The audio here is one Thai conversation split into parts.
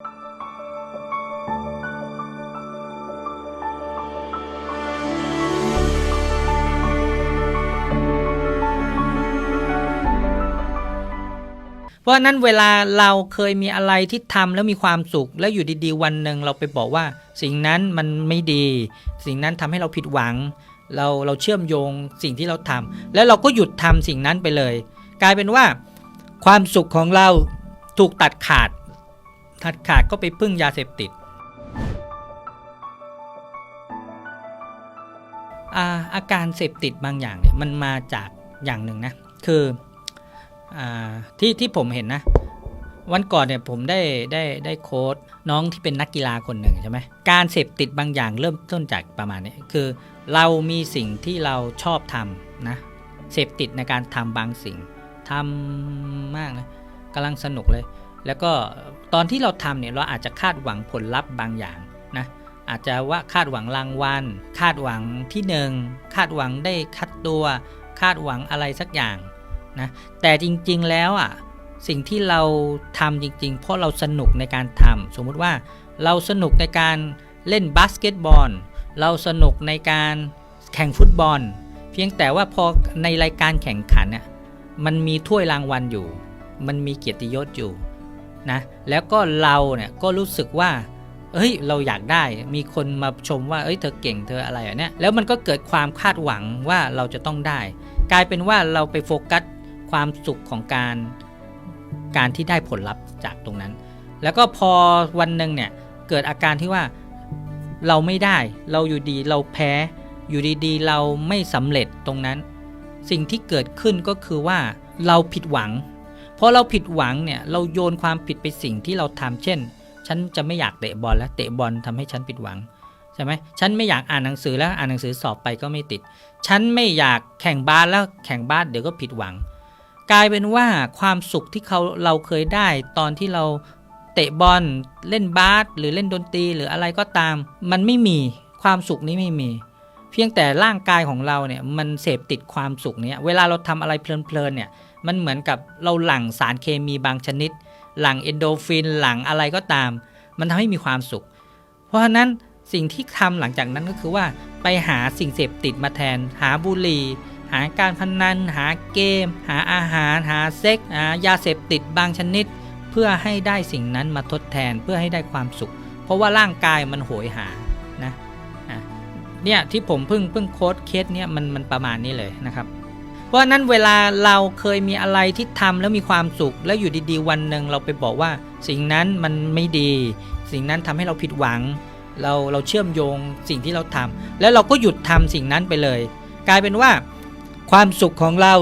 เพราะฉะนั้นเวลาเราเคยมีอะไรที่ทำแล้วมีความสุข แล้วอยู่ดีๆ วันหนึ่งเราไปบอกว่า สิ่งนั้นมันไม่ดี สิ่งนั้นทำให้เราผิดหวัง เราเราเชื่อมโยงสิ่งที่เราทำแล้วเราก็หยุดทำสิ่งนั้นไปเลย กลายเป็นว่า ความสุขของเราถูกตัดขาด ตัดขาดก็ไปพึ่งยาเสพติดอาอาการเสพติดบางอย่างเนี่ยมันมาจากอย่างหนึ่งนะ คืออาที่ที่ผมเห็นนะ วันก่อนเนี่ยผมได้ได้ได้โค้ดน้องที่เป็นนักกีฬาคนหนึ่งใช่ไหมการเสพติดบางอย่างเริ่มต้นจากประมาณนี้คือเรามีสิ่งที่เราชอบทำนะเสพติดในการทำบางสิ่งทำมากเลยกำลังสนุกเลย แล้วก็ตอนที่เราทำเนี่ยเราอาจจะคาดหวังผลลัพธ์บางอย่างนะอาจจะว่าคาดหวังรางวัลคาดหวังที่หนึ่งคาดหวังได้คัดตัว คาดหวังอะไรสักอย่างนะแต่จริงๆแล้วอะสิ่งที่เราทำจริงๆ เพราะเราสนุกในการทำสมมุติว่าเราสนุกในการเล่นบาสเกตบอล เราสนุกในการแข่งฟุตบอล เพียงแต่ว่าพอในรายการแข่งขันเนี่ยมันมีถ้วยรางวัลอยู่ มันมีเกียรติยศอยู่ นะแล้วก็เราเนี่ยก็รู้สึกว่าเฮ้ยเราอยากได้มีคนมาชมว่าเอ้ยเธอเก่งเธออะไรอย่างเนี้ยแล้วมันก็เกิดความคาดหวังว่าเราจะต้องได้ กลายเป็นว่าเราไปโฟกัสความสุขของการการที่ได้ผลลัพธ์จากตรงนั้น แล้วก็พอวันหนึ่งเนี่ยเกิดอาการที่ว่าเราไม่ได้เราอยู่ดีเราแพ้อยู่ดีๆ เราไม่สำเร็จตรงนั้น สิ่งที่เกิดขึ้นก็คือว่าเราผิดหวัง พอเราผิดหวังเนี่ยเราโยนความผิดไปสิ่งที่เราทำเช่น ฉันจะไม่อยากเตะบอลแล้วเตะบอลทำให้ฉันผิดหวังใช่ไหมฉันไม่อยากอ่านหนังสือแล้วอ่านหนังสือสอบไปก็ไม่ติด ฉันไม่อยากแข่งบาสแล้วแข่งบาสเดี๋ยวก็ผิดหวัง กลายเป็นว่าความสุขที่เขาเราเคยได้ตอนที่เราเตะบอลเล่นบาสหรือเล่นดนตรีหรืออะไรก็ตาม มันไม่มีความสุขนี้ไม่มี เพียงแต่ร่างกายของเราเนี่ยมันเสพติดความสุขเนี้ยเวลาเราทำอะไรเพลินๆเนี่ยมันเหมือนกับเราหลั่งสารเคมีบางชนิด หลั่งเอนโดฟินหลั่งอะไรก็ตาม มันทำให้มีความสุข เพราะฉะนั้นสิ่งที่ทำหลังจากนั้นก็คือว่าไปหาสิ่งเสพติดมาแทน หาบุหรี่ หาการพนัน หาเกม หาอาหาร หาเซ็กหายาเสพติดบางชนิด เพื่อให้ได้สิ่งนั้นมาทดแทนเพื่อให้ได้ความสุข เพราะว่าร่างกายมันโหยหา เนี่ยที่ผมเพิ่งเพิ่งโค้ดเคสเนี่ยมันมันประมาณนี้เลยนะครับ เพราะนั้นเวลาเราเคยมีอะไรที่ทำแล้วมีความสุข แล้วอยู่ดีๆ วันหนึ่งเราไปบอกว่า สิ่งนั้นมันไม่ดี สิ่งนั้นทำให้เราผิดหวัง เราเราเชื่อมโยงสิ่งที่เราทำแล้วเราก็หยุดทำสิ่งนั้นไปเลย กลายเป็นว่า ความสุขของเรา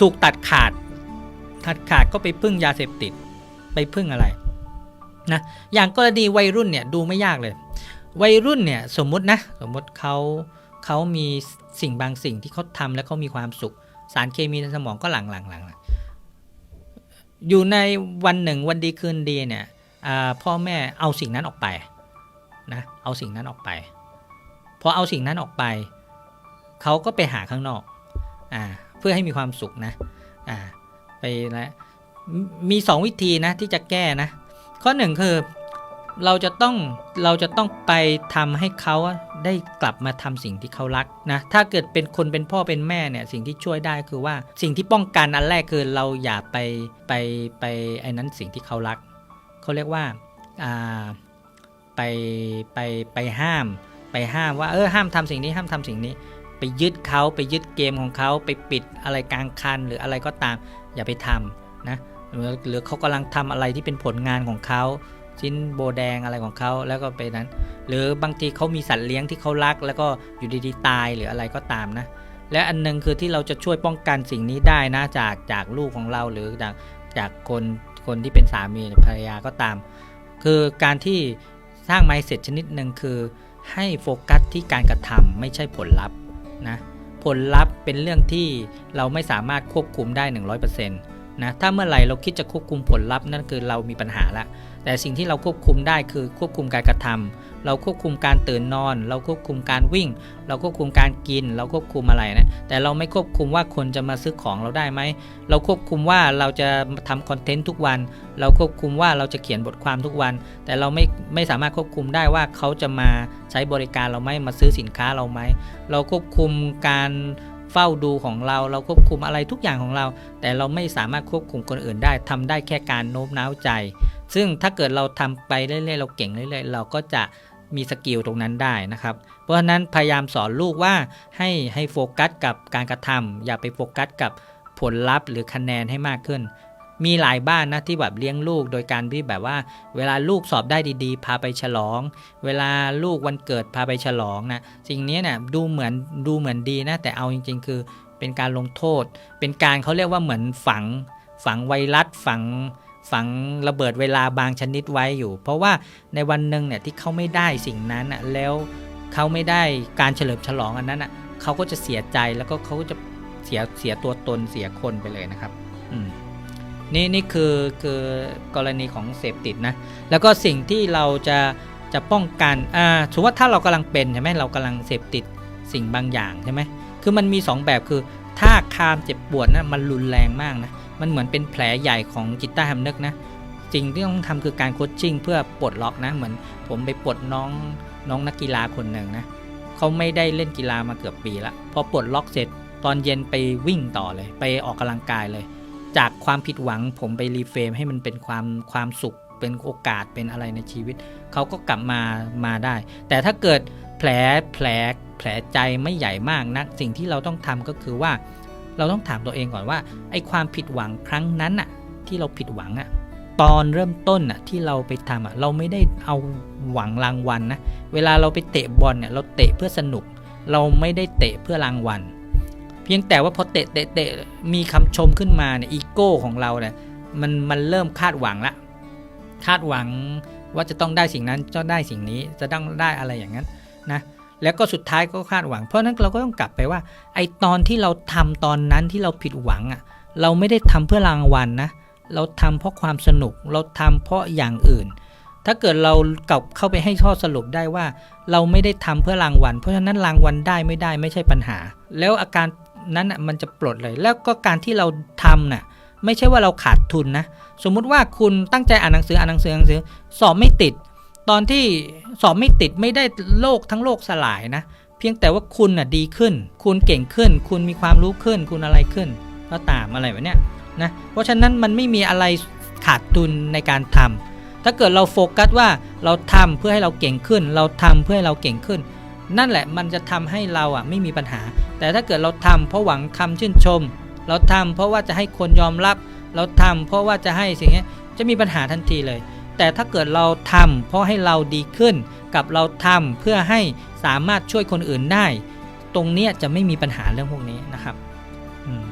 ถูกตัดขาด ตัดขาดก็ไปพึ่งยาเสพติด ไปพึ่งอะไรนะอย่างกรณีวัยรุ่นเนี่ยดูไม่ยากเลย วัยรุ่นเนี่ยสมมุตินะสมมติเขาเขามีสิ่งบางสิ่งที่เขาทำแล้วเขามีความสุข สารเคมีในสมองก็หลังหลังหลังอยู่ในวันหนึ่งวันดีคืนดีเนี่ยพ่อแม่เอาสิ่งนั้นออกไปนะเอาสิ่งนั้นออกไปพอเอาสิ่งนั้นออกไป เขาก็ไปหาข้างนอกอ่าเพื่อให้มีความสุขนะอ่าไปแล้วมีสองวิธีนะที่จะแก้นะ ข้อหนึ่งคือ เราจะต้องเราจะต้องไปทำให้เขาได้กลับมาทำสิ่งที่เขารักนะถ้าเกิดเป็นคนเป็นพ่อเป็นแม่เนี่ยสิ่งที่ช่วยได้คือว่าสิ่งที่ป้องกันอันแรกคือเราอย่าไปไปไปไอ้นั้นสิ่งที่เขารักเขาเรียกว่าอ่าไปไปไปห้าม ไปห้ามว่าเออห้ามทำสิ่งนี้ห้ามทำสิ่งนี้ ไปยึดเขาไปยึดเกมของเขาไปปิดอะไรกลางคันหรืออะไรก็ตามอย่าไปทำนะหรือหรือเขากำลังทำอะไรที่เป็นผลงานของเขา ชิ้นโบแดงอะไรของเขาแล้วก็ไปนั้น หรือบางทีเขามีสัตว์เลี้ยงที่เขารัก แล้วก็อยู่ดีๆตายหรืออะไรก็ตามนะ และอันหนึงคือที่เราจะช่วยป้องกันสิ่งนี้ได้นะจากจากลูกของเราหรือจากจากคนคนที่เป็นสามีหรือภรรยาก็ตาม คือการที่สร้างไมเซ็ตชนิดหนึ่งคือให้โฟกัสที่การกระทำไม่ใช่ผลลัพธ์นะผลลัพธ์เป็นเรื่องที่เราไม่สามารถควบคุมได้ 100%นะถ้าเมื่อไหร่เราคิดจะควบคุมผลลัพธ์นั่นคือเรามีปัญหาละ แต่สิ่งที่เราควบคุมได้คือควบคุมการกระทำเราควบคุมการตื่นนอน เราควบคุมการวิ่ง เราควบคุมการกิน เราควบคุมอะไรนะแต่เราไม่ควบคุมว่าคนจะมาซื้อของเราได้ไหมเราควบคุมว่าเราจะทำคอนเทนต์ทุกวัน เราควบคุมว่าเราจะเขียนบทความทุกวัน แต่เราไม่ไม่สามารถควบคุมได้ว่าเขาจะมาใช้บริการเราไหมมาซื้อสินค้าเราไหมเราควบคุมการเฝ้าดูของเราเราควบคุมอะไรทุกอย่างของเรา แต่เราไม่สามารถควบคุมคนอื่นได้ทำได้แค่การโน้มน้าวใจ ซึ่งถ้าเกิดเราทำไปเรื่อยๆเราเก่งเรื่อยๆ เราก็จะมีสกิลตรงนั้นได้นะครับ เพราะฉะนั้นพยายามสอนลูกว่าให้ให้โฟกัสกับการกระทำอย่าไปโฟกัสกับผลลัพธ์หรือคะแนนให้มากขึ้น มีหลายบ้านนะที่แบบเลี้ยงลูกโดยการที่แบบว่า เวลาลูกสอบได้ดีๆ พาไปฉลอง เวลาลูกวันเกิดพาไปฉลองนะสิ่งนี้เนี่ยดูเหมือนดูเหมือนดีนะแต่เอาจริง ๆ คือเป็นการลงโทษ เป็นการเขาเรียกว่าเหมือนฝังฝังไวรัสฝัง ฝังระเบิดเวลาบางชนิดไว้อยู่ เพราะว่าในวันหนึ่งเนี่ยที่เขาไม่ได้สิ่งนั้นอะแล้วเขาไม่ได้การเฉลิมฉลองอันนั้นอะเขาก็จะเสียใจแล้วก็เขาก็จะเสียเสียตัวตนเสียคนไปเลยนะครับอืมนี่นี่คือคือกรณีของเสพติดนะ แล้วก็สิ่งที่เราจะจะป้องกันอ่าสมมติว่าถ้าเรากำลังเป็นใช่ไหมเรากำลังเสพติดสิ่งบางอย่างใช่ไหมคือมันมีสองแบบคือ ถ้าคามเจ็บปวดนะมันรุนแรงมากนะ มันเหมือนเป็นแผลใหญ่ของจิตใต้สำนึกนะสิ่งที่ต้องทำคือการโคชชิ่งเพื่อปลดล็อกนะ เหมือนผมไปปลดน้องน้องนักกีฬาคนหนึ่งนะเขาไม่ได้เล่นกีฬามาเกือบปีละพอปลดล็อกเสร็จตอนเย็นไปวิ่งต่อเลย ไปออกกำลังกายเลย จากความผิดหวังผมไปรีเฟรมให้มันเป็นความความสุขเป็นโอกาสเป็นอะไรในชีวิต เขาก็กลับมามาได้ แต่ถ้าเกิด แผลแผลแผลใจไม่ใหญ่มากนัก สิ่งที่เราต้องทำก็คือว่า เราต้องถามตัวเองก่อนว่าไอ้ความผิดหวังครั้งนั้นอะที่เราผิดหวังอะตอนเริ่มต้นอะที่เราไปทำอะเราไม่ได้เอาหวังรางวัลนะเวลาเราไปเตะบอลเนี่ยเราเตะเพื่อสนุก เราไม่ได้เตะเพื่อรางวัล เพียงแต่ว่าพอเตะเตะเตะมีคำชมขึ้นมาเนี่ยอีโก้ของเราเนี่ยมันมันเริ่มคาดหวังละคาดหวังว่าจะต้องได้สิ่งนั้นจะได้สิ่งนี้จะต้องได้อะไรอย่างนั้น นะแล้วก็สุดท้ายก็คาดหวัง เพราะนั้นเราก็ต้องกลับไปว่า ไอตอนที่เราทำตอนนั้นที่เราผิดหวังอะ่ะเราไม่ได้ทำเพื่อรางวัลนะ เราทำเพราะความสนุก เราทำเพราะอย่างอื่น ถ้าเกิดเรากลับเข้าไปให้ข้อสรุปได้ว่า เราไม่ได้ทำเพื่อรางวัล เพราะฉะนั้นรางวัลได้ไม่ได้ไม่ใช่ปัญหา แล้วอาการนั้นอะมันจะปลดเลย แล้วก็การที่เราทำน่ะไม่ใช่ว่าเราขาดทุนนะ สมมุติว่าคุณตั้งใจอ่านหนังสืออ่านหนังสืออ่านหนังสือ สอบไม่ติด ตอนที่สอบไม่ติดไม่ได้โลกทั้งโลกสลายนะ เพียงแต่ว่าคุณน่ะดีขึ้น คุณเก่งขึ้น คุณมีความรู้ขึ้น คุณอะไรขึ้น ก็ตามอะไรแบบเนี้ยนะเพราะฉะนั้นมันไม่มีอะไรขาดทุนในการทำถ้าเกิดเราโฟกัสว่าเราทำเพื่อให้เราเก่งขึ้น เราทำเพื่อให้เราเก่งขึ้น นั่นแหละมันจะทำให้เราอะไม่มีปัญหา แต่ถ้าเกิดเราทำเพราะหวังคำชื่นชม เราทำเพราะว่าจะให้คนยอมรับ เราทำเพราะว่าจะให้สิ่งนี้จะมีปัญหาทันทีเลย แต่ถ้าเกิดเราทำเพราะให้เราดีขึ้น กับเราทำเพื่อให้สามารถช่วยคนอื่นได้ ตรงเนี้ยจะไม่มีปัญหาเรื่องพวกนี้นะครับ อืม